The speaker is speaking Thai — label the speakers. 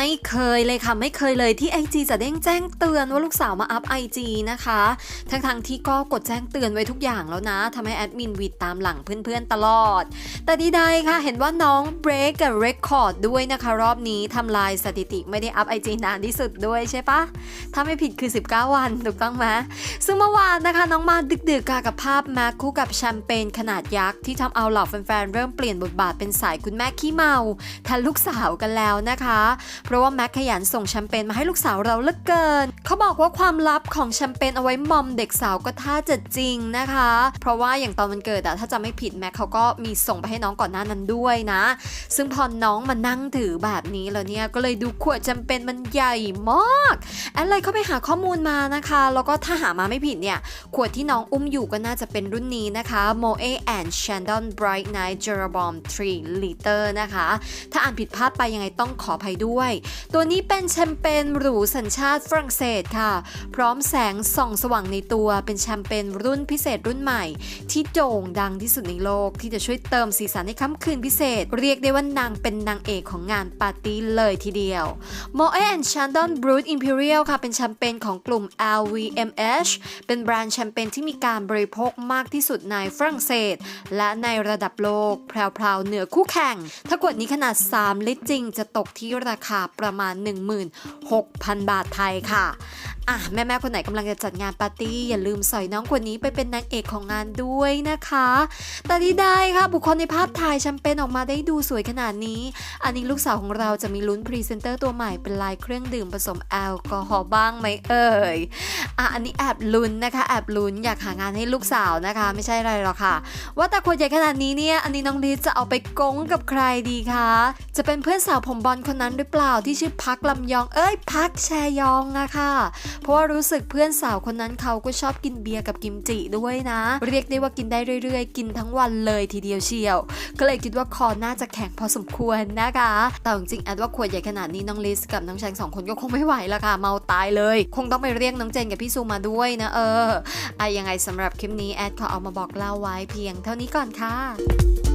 Speaker 1: ไม่เคยเลยค่ะ ไม่เคยเลยที่ IG จะเด้งแจ้งเตือนว่าลูกสาวมาอัพ IG นะคะ ทั้งทงๆที่ก็กดแจ้งเตือนไว้ทุกอย่างแล้วนะทำให้แอดมินวีดตามหลังเพื่อนๆตลอด แต่ดีใดค่ะ เห็นว่าน้องเบรกกับเรคคอร์ดด้วยนะคะ รอบนี้ทำลายสถิติไม่ได้อัพ IG นานที่สุดด้วยใช่ปะถ้าไม่ผิดคือ 19 วันถูกต้องไหมซึ่งเมื่อวานนะคะน้องมาดึกๆค่ะกับภาพแม็กคู่กับแชมเปญขนาดยักษ์ที่ทำเอาเหล่าแฟนๆเริ่มเปลี่ยนบทบาทเป็นสายคุณแม่ขี้เมาแทนลูกสาวกันแล้วนะคะเพราะว่าแม็กขยันส่งแชมเปญมาให้ลูกสาวเราเหลือเกิน เขาบอกว่าความลับของแชมเปญเอาไว้มอมเด็กสาวก็ท่าจะจริงนะคะ เพราะว่าอย่างตอนมันเกิดอะถ้าจะไม่ผิดแม็กเขาก็มีส่งไปให้น้องก่อนหน้านั้นด้วยนะ ซึ่งพอน้องมานั่งถือแบบนี้แล้วเนี่ยก็เลยดูขวดแชมเปญมันใหญ่มากแอดเลยเข้าไปหาข้อมูลมานะคะ แล้วก็ถ้าหามาไม่ผิดเนี่ยขวดที่น้องอุ้มอยู่ก็น่าจะเป็นรุ่นนี้นะคะ Moe and Chandon Bright Night Jeroboam 3 liter นะคะ ถ้าอ่านผิดพลาดไปยังไงต้องขออภัยด้วยตัวนี้เป็นแชมเปญหรูสัญชาติฝรั่งเศสค่ะ พร้อมแสงส่องสว่างในตัวเป็นแชมเปญรุ่นพิเศษรุ่นใหม่ ที่โด่งดังที่สุดในโลก ที่จะช่วยเติมสีสันให้ค่ำคืนพิเศษ เรียกได้ว่านางเป็นนางเอกของงานปาร์ตี้เลยทีเดียว m o e and Chandon Brut Imperial ค่ะ เป็นแชมเปญของกลุ่ม LVMH เป็นแบรนด์แชมเปญที่มีการบริโภคมากที่สุดในฝรั่งเศส และในระดับโลกแพรวๆเหนือคู่แข่ง ถ้าขวดนี้ขนาด 3 ลิตรจริง จะตกที่ราคาประมาณ 16,000 บาทไทยค่ะอะแม่ๆคนไหนกำลังจะจัดงานปาร์ตี้อย่าลืมสอยน้องคนนี้ไปเป็นนางเอกของงานด้วยนะคะ แต่ที่ได้ค่ะ บุคคลในภาพถ่ายแชมเปญออกมาได้ดูสวยขนาดนี้ อันนี้ลูกสาวของเราจะมีลุ้นพรีเซนเตอร์ตัวใหม่เป็นลายเครื่องดื่มผสมแอลกอฮอล์บ้างไหมเอ่ยอะอันนี้แอบลุ้นนะคะแอบลุ้นอยากหางานให้ลูกสาวนะคะ ไม่ใช่อะไรหรอกค่ะ ว่าแต่ขวดใหญ่ขนาดนี้เนี่ยอันนี้น้องลิซจะเอาไปกงกับใครดีคะจะเป็นเพื่อนสาวผมบอลคนนั้นหรือเปล่าที่ชื่อพักลำยอง เอ้ยพักแชยองอะค่ะ เพราะว่ารู้สึกเพื่อนสาวคนนั้นเขาก็ชอบกินเบียร์กับกิมจิด้วยนะ เรียกได้ว่ากินได้เรื่อยๆ กินทั้งวันเลยทีเดียวเชียว ก็เลยคิดว่าคอน่าจะแข็งพอสมควรนะคะ แต่จริงๆแอดว่าขวดใหญ่ขนาดนี้น้องลิสกับน้องแชงสองคนก็คงไม่ไหวละค่ะ เมาตายเลย คงต้องไปเรียกน้องเจนกับพี่ซูมาด้วยนะ เออไอยังไงสำหรับคลิปนี้แอดขอเอามาบอกเล่าไว้เพียงเท่านี้ก่อนค่ะ